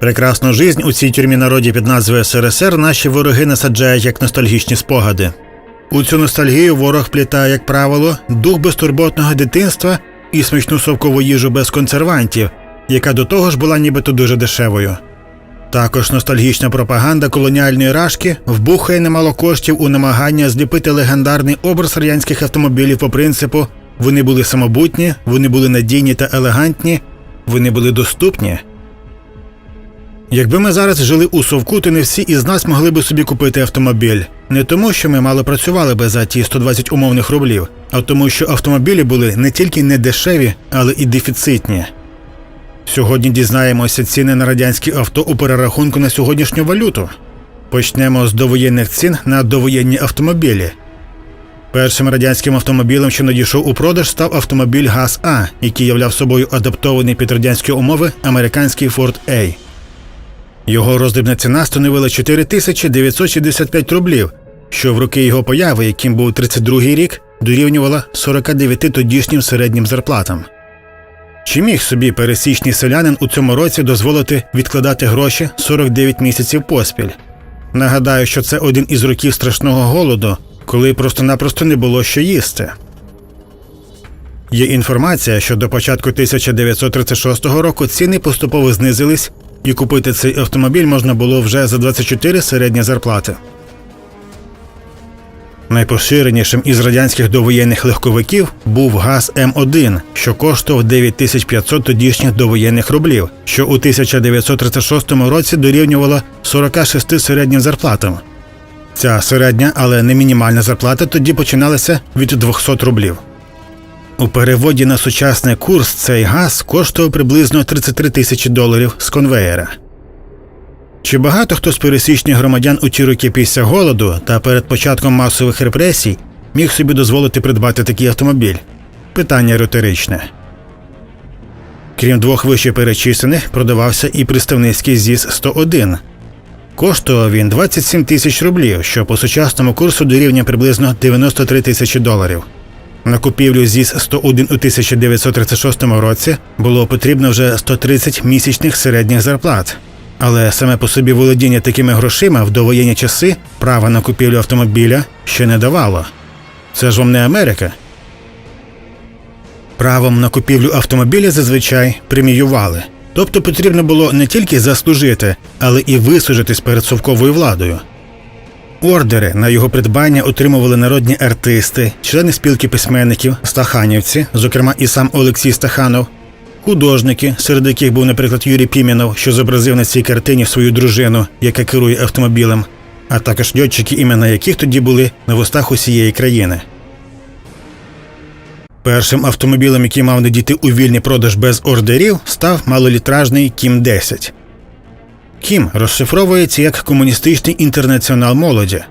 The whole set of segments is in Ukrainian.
Прекрасну жизнь у цій тюрмі народі під назвою СРСР наші вороги насаджають як ностальгічні спогади. У цю ностальгію ворог плітає, як правило, дух безтурботного дитинства і смачну совкову їжу без консервантів, яка до того ж була нібито дуже дешевою. Також ностальгічна пропаганда колоніальної рашки вбухає немало коштів у намагання зліпити легендарний образ радянських автомобілів по принципу вони були самобутні, вони були надійні та елегантні, вони були доступні. Якби ми зараз жили у совку, то не всі із нас могли би собі купити автомобіль. Не тому, що ми мало працювали би за ті 120 умовних рублів, а тому, що автомобілі були не тільки не дешеві, але і дефіцитні. Сьогодні дізнаємося ціни на радянські авто у перерахунку на сьогоднішню валюту. Почнемо з довоєнних цін на довоєнні автомобілі. Першим радянським автомобілем, що надійшов у продаж, став автомобіль ГАЗ-А, який являв собою адаптований під радянські умови американський Ford A. Його роздрібна ціна становила 4965 рублів, що в роки його появи, яким був 32-й рік, дорівнювала 49 тодішнім середнім зарплатам. Чи міг собі пересічний селянин у цьому році дозволити відкладати гроші 49 місяців поспіль? Нагадаю, що це один із років страшного голоду, коли просто-напросто не було що їсти. Є інформація, що до початку 1936 року ціни поступово знизились, і купити цей автомобіль можна було вже за 24 середні зарплати. Найпоширенішим із радянських довоєнних легковиків був ГАЗ М1, що коштував 9500 тодішніх довоєнних рублів, що у 1936 році дорівнювало 46 середнім зарплатам. Ця середня, але не мінімальна зарплата тоді починалася від 200 рублів. У переводі на сучасний курс цей газ коштував приблизно 33 тисячі доларів з конвеєра. Чи багато хто з пересічних громадян у ті роки після голоду та перед початком масових репресій міг собі дозволити придбати такий автомобіль? Питання риторичне. Крім двох вище перечислених, продавався і представницький ЗІС 101. Коштував він 27 тисяч рублів, що по сучасному курсу дорівнює приблизно 93 тисячі доларів. На купівлю ЗІС 101 у 1936 році було потрібно вже 130 місячних середніх зарплат. Але саме по собі володіння такими грошима в довоєнні часи права на купівлю автомобіля ще не давало. Це ж вам не Америка. Правом на купівлю автомобіля зазвичай преміювали. Тобто потрібно було не тільки заслужити, але і висуджитись перед совковою владою. Ордери на його придбання отримували народні артисти, члени спілки письменників, стаханівці, зокрема і сам Олексій Стаханов, художники, серед яких був, наприклад, Юрій Пімінов, що зобразив на цій картині свою дружину, яка керує автомобілем, а також льотчики, імена яких тоді були на вустах усієї країни. Першим автомобілем, який мав надійти у вільний продаж без ордерів, став малолітражний Кім 10. Кім розшифровується як комуністичний інтернаціонал молоді.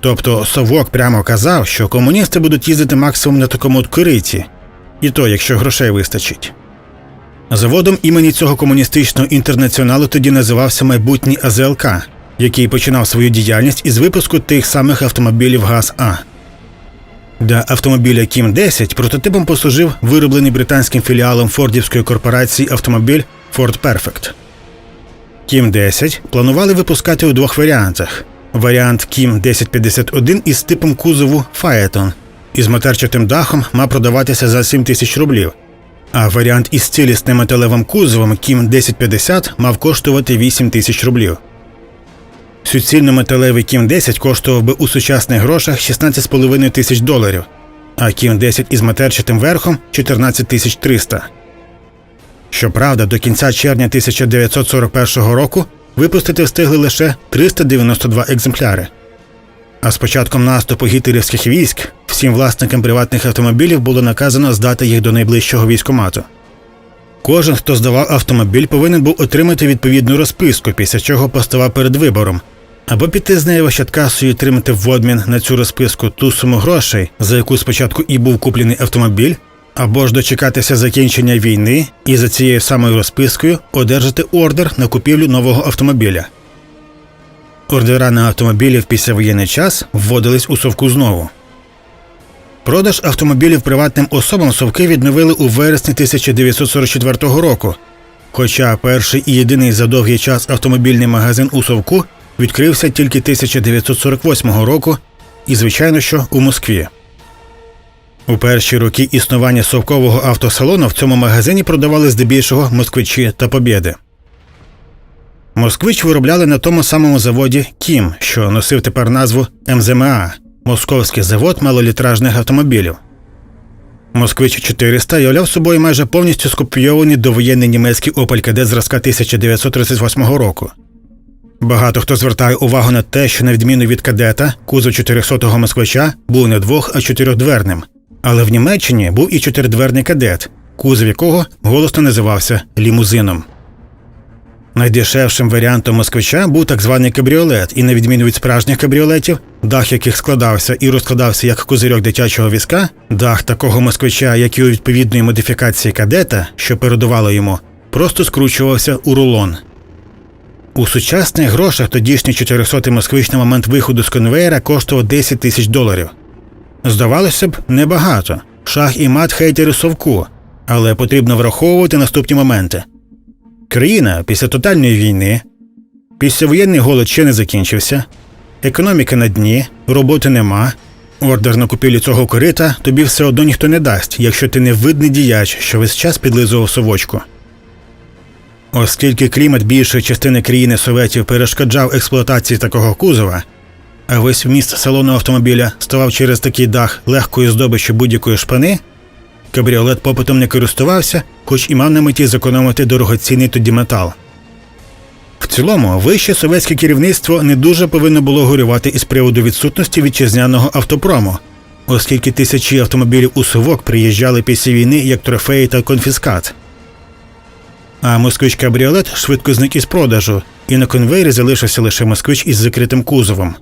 Тобто Совок прямо казав, що комуністи будуть їздити максимум на такому от кориті, і то, якщо грошей вистачить. Заводом імені цього комуністичного інтернаціоналу тоді називався майбутній АЗЛК, який починав свою діяльність із випуску тих самих автомобілів ГАЗ-А. Для автомобіля Кім 10 прототипом послужив вироблений британським філіалом фордівської корпорації автомобіль Ford Perfect. Кім 10 планували випускати у двох варіантах: варіант Кім 1051 із типом кузову Phaeton із матерчатим дахом мав продаватися за 7 тисяч рублів, а варіант із цілісним металевим кузовом Кім 1050 мав коштувати 8 тисяч рублів. Суцільно металевий Кім 10 коштував би у сучасних грошах 16,5 тисяч доларів, а Кім 10 із матерчатим верхом 14 тисяч 300. Щоправда, до кінця червня 1941 року випустити встигли лише 392 екземпляри. А з початком наступу гітлерівських військ всім власникам приватних автомобілів було наказано здати їх до найближчого військомату. Кожен, хто здавав автомобіль, повинен був отримати відповідну розписку, після чого поставав перед вибором або піти з нею в Ощадкасу і отримати в обмін на цю розписку ту суму грошей, за яку спочатку і був куплений автомобіль, або ж дочекатися закінчення війни і за цією самою розпискою одержати ордер на купівлю нового автомобіля. Ордера на автомобілі в післявоєнний час вводились у совку знову. Продаж автомобілів приватним особам совки відновили у вересні 1944 року, Хоча перший і єдиний за довгий час автомобільний магазин у Совку відкрився тільки 1948 року, і, звичайно, що у Москві. У перші роки існування совкового автосалону в цьому магазині продавали здебільшого москвичі та побєди. Москвич виробляли на тому самому заводі Кім, що носив тепер назву МЗМА Московський завод малолітражних автомобілів. Москвич 400 являв собою майже повністю скопійований довоєнний німецький Opel Kadett зразка 1938 року. Багато хто звертає увагу на те, що на відміну від кадета, кузов 400-го москвича був не двох, а чотирьохдверним. Але в Німеччині був і чотиридверний кадет, кузов якого голосно називався лімузином. Найдешевшим варіантом москвича був так званий кабріолет, і на відміну від справжніх кабріолетів, дах яких складався і розкладався як козирьок дитячого візка, дах такого москвича, як і у відповідної модифікації кадета, що передувало йому, просто скручувався у рулон. У сучасних грошах тодішній 400-й москвич на момент виходу з конвейера коштував 10 тисяч доларів. Здавалося б, небагато. Шах і мат хейтери совку, але потрібно враховувати наступні моменти. Країна після тотальної війни, післявоєнний голод ще не закінчився, економіка на дні, роботи нема. Ордер на купівлю цього корита тобі все одно ніхто не дасть, якщо ти не видний діяч, що весь час підлизував совочку. Оскільки клімат більшої частини країни Советів перешкоджав експлуатації такого кузова, а весь вміст салону автомобіля ставав через такий дах легкою здобиччю будь-якої шпани, кабріолет попитом не користувався, хоч і мав на меті зекономити дорогоцінний тоді метал. В цілому, вище совєтське керівництво не дуже повинно було горювати із приводу відсутності вітчизняного автопрому, оскільки тисячі автомобілів у совок приїжджали після війни як трофеї та конфіскат. А москвич кабріолет швидко зник із продажу, і на конвейері залишився лише москвич із закритим кузовом.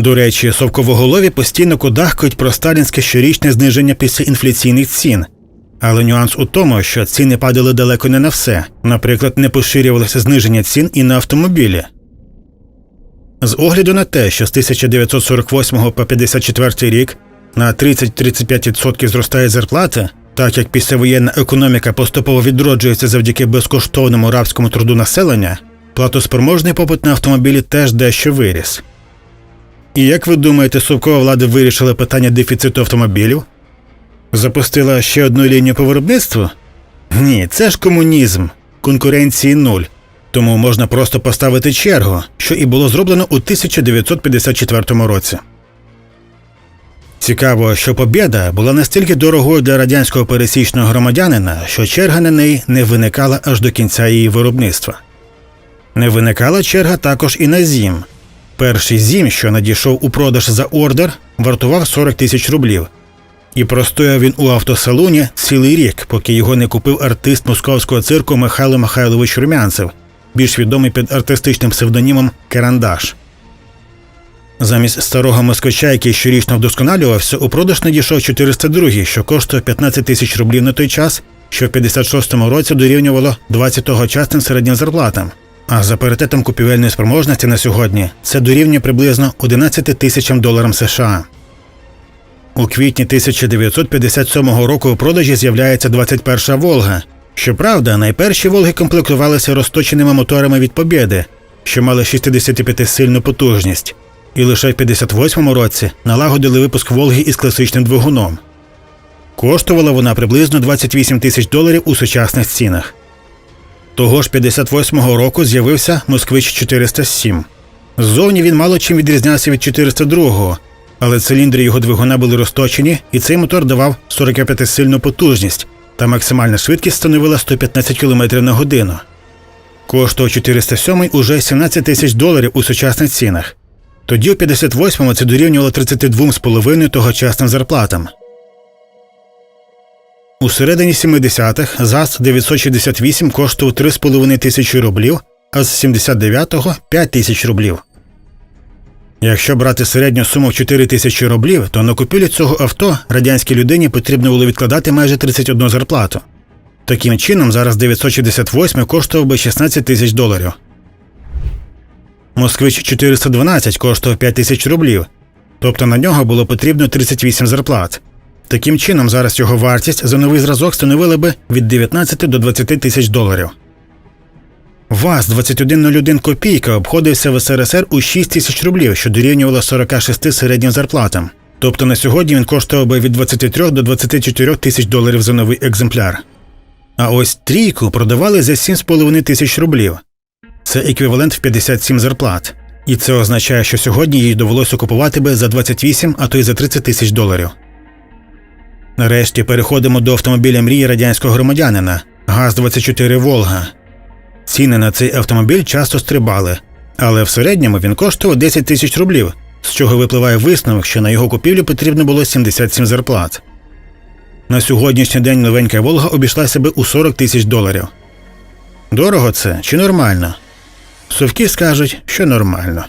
До речі, совковоголові постійно кудахкають про сталінське щорічне зниження після інфляційних цін. Але нюанс у тому, що ціни падали далеко не на все. Наприклад, не поширювалося зниження цін і на автомобілі. З огляду на те, що з 1948 по 54 рік на 30-35% зростає зарплата, так як післявоєнна економіка поступово відроджується завдяки безкоштовному рабському труду населення, платоспроможний попит на автомобілі теж дещо виріс. І як ви думаєте, совкова влада вирішила питання дефіциту автомобілів? Запустила ще одну лінію по виробництву? Ні, це ж комунізм, конкуренції нуль. Тому можна просто поставити чергу, що і було зроблено у 1954 році. Цікаво, що побєда була настільки дорогою для радянського пересічного громадянина, що черга на неї не виникала аж до кінця її виробництва. Не виникала черга також і на зім. Перший зім, що надійшов у продаж за ордер, вартував 40 тисяч рублів. І простояв він у автосалоні цілий рік, поки його не купив артист московського цирку Михайло Михайлович Румянцев, більш відомий під артистичним псевдонімом Керандаш. Замість старого москвича, який щорічно вдосконалювався, у продаж надійшов 402, що коштує 15 тисяч рублів на той час, що в 56-му році дорівнювало 20 тогочасним середнім зарплатам. А за паритетом купівельної спроможності на сьогодні це дорівнює приблизно 11 тисячам доларам США. У квітні 1957 року у продажі з'являється 21-ша Волга. Щоправда, найперші Волги комплектувалися розточеними моторами від Побєди, що мали 65-сильну потужність, і лише в 58-му році налагодили випуск Волги із класичним двигуном. Коштувала вона приблизно 28 тисяч доларів у сучасних цінах. Того ж 58-го року з'явився Москвич 407. Ззовні він мало чим відрізнявся від 402-го, але циліндри його двигуна були розточені, і цей мотор давав 45-сильну потужність, та максимальна швидкість становила 115 км на годину. Коштував 407 уже 17 тисяч доларів у сучасних цінах. Тоді у 58-му це дорівнювало 32,5 тогочасним зарплатам. У середині 70-х ЗАЗ-968 коштував 3,5 тисячі рублів, а з 79-го – 5 тисяч рублів. Якщо брати середню суму в 4 тисячі рублів, то на купівлю цього авто радянській людині потрібно було відкладати майже 31 зарплату. Таким чином, зараз 968 коштував би 16 тисяч доларів. Москвич 412 коштував 5 тисяч рублів, тобто на нього було потрібно 38 зарплат. Таким чином, зараз його вартість за новий зразок становила би від 19 до 20 тисяч доларів. ВАЗ-2101 копійка обходився в СРСР у 6 тисяч рублів, що дорівнювало 46 середнім зарплатам. Тобто на сьогодні він коштував би від 23 до 24 тисяч доларів за новий екземпляр. А ось трійку продавали за 7,5 тисяч рублів. Це еквівалент в 57 зарплат. І це означає, що сьогодні їй довелося купувати би за 28, а то й за 30 тисяч доларів. Нарешті переходимо до автомобіля мрії радянського громадянина ГАЗ-24 Волга. Ціни на цей автомобіль часто стрибали, але в середньому він коштував 10 тисяч рублів, з чого випливає висновок, що на його купівлю потрібно було 77 зарплат. На сьогоднішній день новенька Волга обійшлася би у 40 тисяч доларів. Дорого це чи нормально? Совки скажуть, що нормально.